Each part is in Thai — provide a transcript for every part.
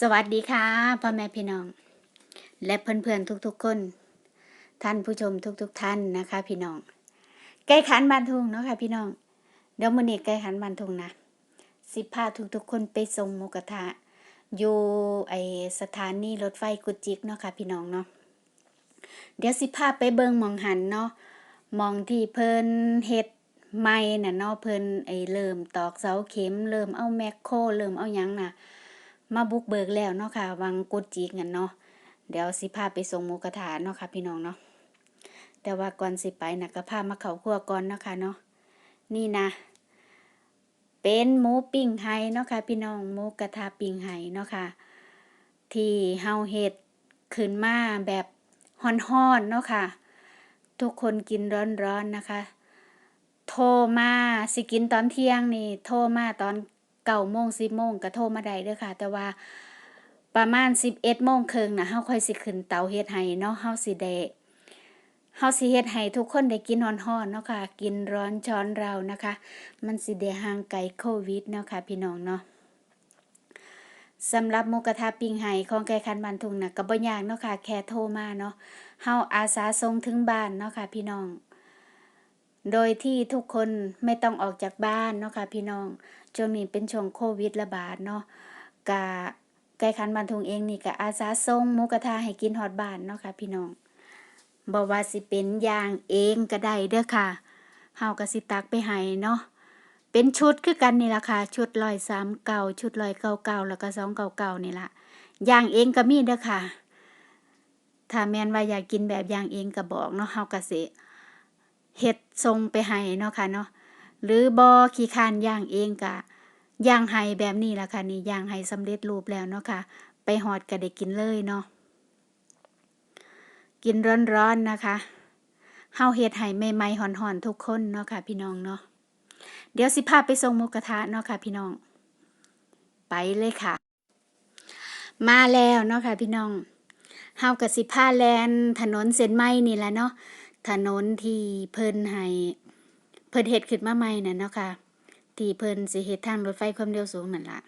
สวัสดีค่ะพ่อแม่พี่น้อง และเพื่อนๆทุกๆคน ท่านผู้ชมทุก ๆ ท่านนะคะ พี่น้องไก่ขันบานทุงเนาะค่ะพี่น้องเดี๋ยวมื้อนี้ไก่ขันบานทุงนะสิพาทุกๆคนไปส่งหมูกระทะอยู่ไอสถานีรถไฟกุจิกเนาะค่ะพี่น้องเนาะเดี๋ยวสิพาไปเบิงมองหันเนาะมองที่เพิ่นเฮ็ดใหม่น่ะเนาะเพิ่นไอเริ่มตอกเสาเข็ม เริ่มเอาแมคโครเริ่มเอายังน่ะ มาบุกเบิกแล้วเนาะค่ะ วังกุดจิกกันเนาะเดี๋ยวสิพาไปส่งหมูกระทะเนาะค่ะ พี่น้องเนาะแต่ว่าก่อนสิไปนะก็พามาเข้าครัวก่อนเนาะค่ะเนาะนี่นะ เป็นหมูปิ้งไห้เนาะค่ะ พี่น้องหมูกระทะปิ้งไห้เนาะค่ะ ที่เฮาเฮ็ดขึ้นมาแบบฮ้อนๆเนาะค่ะ ทุกคนกินร้อนๆนะคะ โทรมาสิกินตอนเที่ยงนี่ โทรมาตอน เก้าโมงสิบโมงก็โทรมาได้เด้อค่ะ แต่ว่าประมาณสิบเอ็ดโมงครึ่งนะเฮาค่อยสิขึ้นเตาเฮ็ดให้เนาะเฮาสิได้เฮาสิเฮ็ดให้ทุกคนได้กินร้อนๆเนาะค่ะ กินร้อนช้อนเรานะคะ มันสิได้ห่างไกลโควิดเนาะค่ะ พี่น้องเนาะสำหรับหมูกระทะปิงไห้ของไก่คันบันทุงนะก็บ่ยากเนาะค่ะ แค่โทรมาเนาะเฮาอาสาส่งถึงบ้านเนาะค่ะ พี่น้อง โดยที่ทุกคนไม่ต้องออกจากบ้านเนาะค่ะพี่น้องช่วงนี้เป็นช่วงโควิดระบาดเนาะกะไก่คันบันทุงเองนี่ก็อาสาส่งหมูกระทะให้กินฮอดบ้านเนาะค่ะพี่น้องบ่ว่าสิเป็นอย่างเองก็ได้เด้อค่ะเฮาก็สิตักไปให้เนาะเป็นชุดคือกันนี่ล่ะค่ะ ชุดร้อยสามเก่าชุดร้อยเก้าเก่าแล้วก็สองเก่าเก่านี่ล่ะอย่างเองก็มีเด้อค่ะ ถ้าแมนว่าอยากกินแบบอย่างเองก็บอกเนาะเฮาก็สิ เฮ็ดส่งไปให้เนาะค่ะเนาะหรือบ่ขี้คานย่างเองกะย่างให้แบบนี้ล่ะค่ะนี่ย่างให้สำเร็จรูปแล้วเนาะค่ะ ไปฮอดก็ได้กินเลยเนาะกินร้อนๆนะคะเฮาเฮ็ดให้ใหม่ๆฮ้อนๆทุกคนเนาะค่ะ พี่น้องเนาะเดี๋ยวสิพาไปส่งหมูกระทะเนาะค่ะ พี่น้อง ไปเลยค่ะ มาแล้วเนาะค่ะ พี่น้องเฮาก็สิพาแลนถนนเส้นใหม่นี่แหละเนาะ ถนนที่เพิ่นให้เพิ่นเฮ็ดขึ้นมาใหม่น่ะเนาะค่ะที่เพิ่นสิเฮ็ดทางรถไฟความเร็วสูงนั่นล่ะ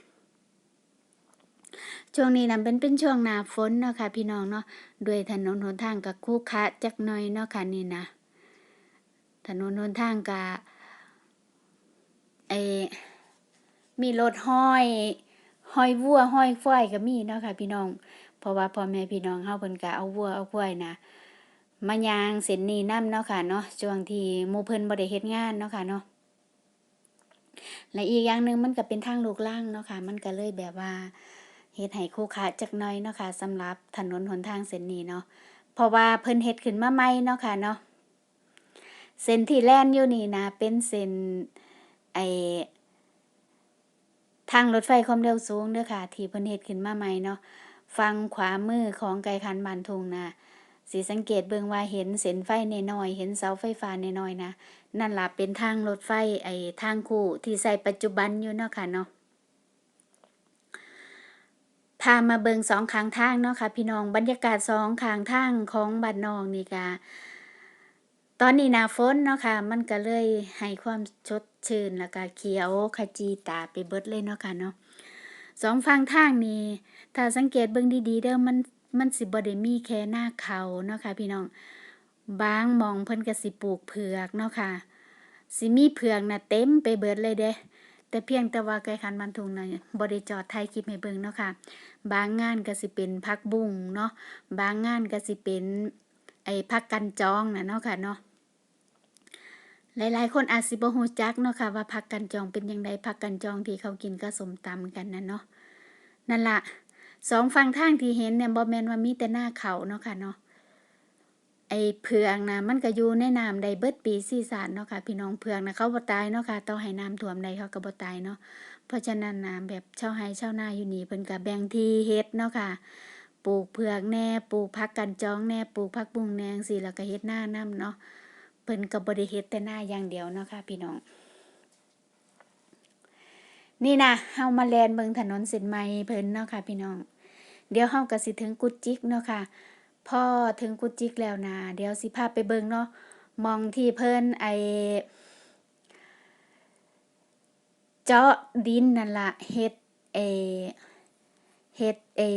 ช่วงนี้นำเป็นเป็นช่วงหน้าฝนเนาะค่ะพี่น้องเนาะด้วยถนนหนทางก็ขรุขระจักหน่อยเนาะค่ะนี่นะถนนหนทางก็ไอมีรถห้อยห้อยวัวห้อยควายก็มีเนาะค่ะพี่น้องเพราะว่าพ่อแม่พี่น้องเฮาเพิ่นก็เอาวัวเอาควายนะ มายางเส้นนี้นํเนาะค่ะเนาะช่วงที่หมู่เพิ่นบ่ได้เฮ็ดงานเนาะค่ะเนาะและอีกอย่างหนึ่งมันก็เป็นทางลูกล่างเนาะค่ะ มันก็เลยแบบว่าเฮ็ดให้คู่ค้าจักหน่อยเนาะค่ะสำหรับถนนหนทางเส้นนี้เนาะเพราะว่าเพิ่นเฮ็ดขึ้นมาใหม่เนาะค่ะเนาะเส้นที่แล่นอยู่นี่นะเป็นเส้นไอทางรถไฟความเร็วสูงเด้อค่ะ ที่เพิ่นเฮ็ดขึ้นมาใหม่เนาะฝั่งขวามือของไกลคันบานทุงนะ สิสังเกตเบิ่งว่าเห็นเส้นไฟในน้อยเห็นเสาไฟฟ้าในน้อยนะนั่นล่ะเป็นทางรถไฟไอ้ทางคู่ที่ใส่ปัจจุบันอยู่เนาะค่ะเนาะพามาเบิงสองข้างทางเนาะค่ะพี่น้องบรรยากาศสองข้างทางของบ้านนองนี่ก็ตอนนี้หนาฝนเนาะค่ะ มันก็เลยให้ความชดชื่นแล้วก็เขียวขจีตาไปเบิดเลยเนาะค่ะเนาะสองฝั่งทางนี่ถ้าสังเกตเบิ่งดีๆเด้อมัน มันสิบ่ได้มีแค่หน้าเขาเนาะค่ะพี่น้องบางมองเพิ่นก็สิปลูกเผือกเนาะค่ะสิมีเผือกน่ะเต็มไปเบิดเลยเด้แต่เพียงแต่ว่าไก่คันบันทุงน่ะบ่ได้จอดถ่ายคลิปให้เบิ่งเนาะค่ะบางงานก็สิเป็นผักบุ้งเนาะบางงานก็สิเป็นไอ้ผักกันจองน่ะเนาะค่ะเนาะหลายๆ คนอาจสิบ่ฮู้จักเนาะค่ะว่าผักกันจองเป็นจังไดผักกันจองที่เขากินกับส้มตำกันนั่นเนาะนั่นล่ะ สองฝั่งทางที่เห็นเนี่ยบ่แมนว่ามีแต่หน้าเขาเนาะค่ะเนาะไอเผือกนะมันก็อยู่ในน้ำได้เบิดปีซีซานเนาะค่ะพี่น้องเผือกนะเขาบ่ตายเนาะค่ะต่อให้น้ำท่วมใดเขาก็บ่ตายเนาะเพราะฉะนั้นนะแบบเช่าวไร่ชาวนาอยู่นี่เพิ่นก็แบ่งที่เฮ็ดเนาะค่ะปลูกเผือกแหน่ปลูกผักกันจ้องแหน่ปลูกผักบุ้งแนงซี้แล้วก็เฮ็ดหน้านํเนาะเพิ่นก็บ่ได้เฮ็ดแต่หน้าอย่างเดียวเนาะค่ะพี่น้อง นี่นะเฮามาแลนเบิงถนนเส้นใหม่เพิ่นเนาะค่ะพี่น้อง เดี๋ยวเฮาก็สิถึงกุดจิกเนาะค่ะพอถึงกุดจิกแล้วนะเดี๋ยวสิพาไปเบิงเนาะมองที่เพิ่นไอเจาะดินนั่นล่ะเฮ็ดเอเฮ็ดไอ้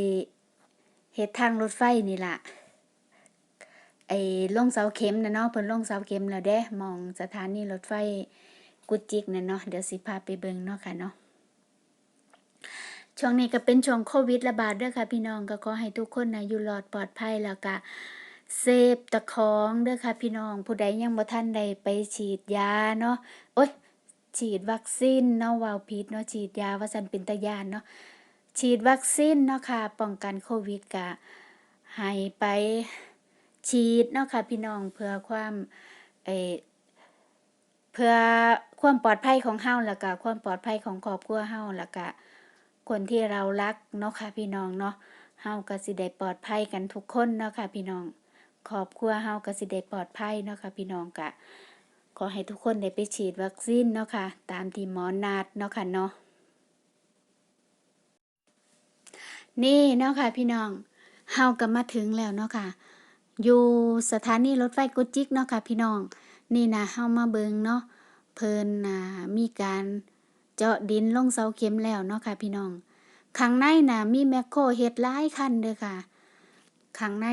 เฮ็ดทางรถไฟนี่ล่ะไอ้ลงเสาเข็มนะเนาะเพิ่นลงเสาเข็มแล้วเด้มองสถานีรถไฟกุจิกนั่นเนาะเดี๋ยวสิพาไปเบิ่งเนาะค่ะเนาะ ช่วงนี้ก็เป็นช่วงโควิดระบาดเด้อค่ะ พี่น้องก็ขอให้ทุกคนนะอยู่รอดปลอดภัยแล้วก็เซฟตะของเด้อค่ะพี่น้องผู้ใดยังบ่ทันได้ไปฉีดยาเนาะโอ๊ยฉีดวัคซีนเนาะวาวผิดเนาะฉีดยาว่าซั่นเป็นตาย้านเนาะฉีดวัคซีนเนาะค่ะป้องกันโควิดก็ให้ไปฉีดเนาะค่ะพี่น้องเพื่อความเอเพื่อความปลอดภัยของเฮาแล้วก็ความปลอดภัยของครอบครัวเฮาแล้วก็ คนที่เรารักเนาะค่ะพี่น้องเนาะเฮาก็สิได้ปลอดภัยกันทุกคนเนาะค่ะพี่น้องครอบครัวเฮาก็สิได้ปลอดภัยเนาะค่ะพี่น้องก็ขอให้ทุกคนได้ไปฉีดวัคซีนเนาะค่ะตามที่หมอนัดเนาะค่ะเนาะนี่เนาะค่ะพี่น้องเฮาก็มาถึงแล้วเนาะค่ะ อยู่สถานีรถไฟกุจิกเนาะค่ะพี่น้อง นี่นะเฮามาเบิงเนาะเพิ่นน่ะมีการ เจาะดินลงเสาเข็มแล้วเนาะค่ะ พี่น้องข้างในน่ะมีแมคโครเฮ็ดหลายคันเด้อค่ะข้างใน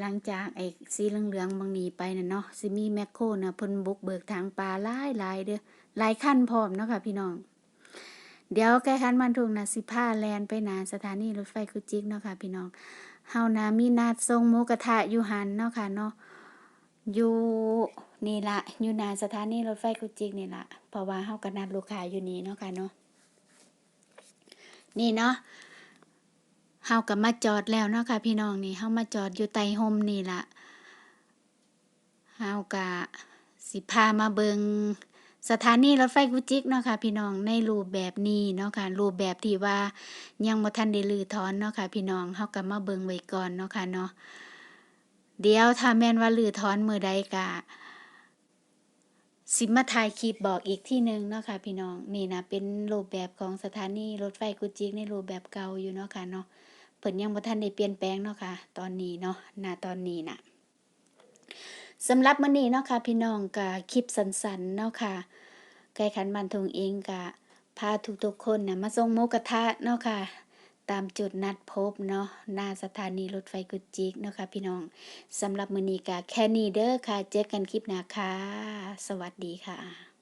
หลังจากไอ้สีเหลืองๆบางนี้ไปน่ะเนาะสิมีแมคโครน่ะเพิ่นบุกเบิกทางปลาหลายหลายเด้อหลายคันพร้อมเนาะค่ะ พี่น้อง เดี๋ยวใกล้คันบันทุงน่ะสิพาแลนไปนาสถานีรถไฟกุจิกเนาะค่ะ พี่น้องเฮานะมีนัดส่งหมูกระทะอยู่หันเนาะค่ะเนาะอยู่ นี่ละอยู่นาสถานีรถไฟกุจิกนี่ละเพราะว่าเฮาก็นัดลูกค้าอยู่นี่เนาะค่ะเนาะนี่เนาะเฮาก็มาจอดแล้วเนาะค่ะพี่น้องนี่เฮามาจอดอยู่ใต้ห่มนี่ละเฮาก็สิพามาเบิงสถานีรถไฟกุจิกเนาะค่ะพี่น้องในรูปแบบนี้เนาะค่ะรูปแบบที่ว่ายังบ่ทันได้ลือถอนเนาะค่ะพี่น้องเฮาก็มาเบิงไว้ก่อนเนาะค่ะเนาะเดี๋ยวถ้าแม่นว่าลือถอนมือใดก็ สิมาถ่ายคลิปบอกอีกที่หนึ่งเนาะค่ะพี่น้องนี่นะเป็นรูปแบบของสถานีรถไฟกุจิกในรูปแบบเก่าอยู่เนาะค่ะเนาะเพิ่นยังบ่ทันได้เปลี่ยนแปลงเนาะค่ะ ตอนนี้เนาะณตอนนี้น่ะสำหรับมื้อนี้เนาะค่ะพี่น้องก็คลิปสั้นๆเนาะค่ะไก่ขันมันทงเองก็พาทุกๆคนนะมาส่งหมูกระทะเนาะค่ะ ตามจุดนัดพบเนาะหน้าสถานีรถไฟกุจิกเนาะค่ะพี่น้องสำหรับมือนีกาแค่นี้เด้อค่ะ เจอกันคลิปหน้าค่ะ สวัสดีค่ะ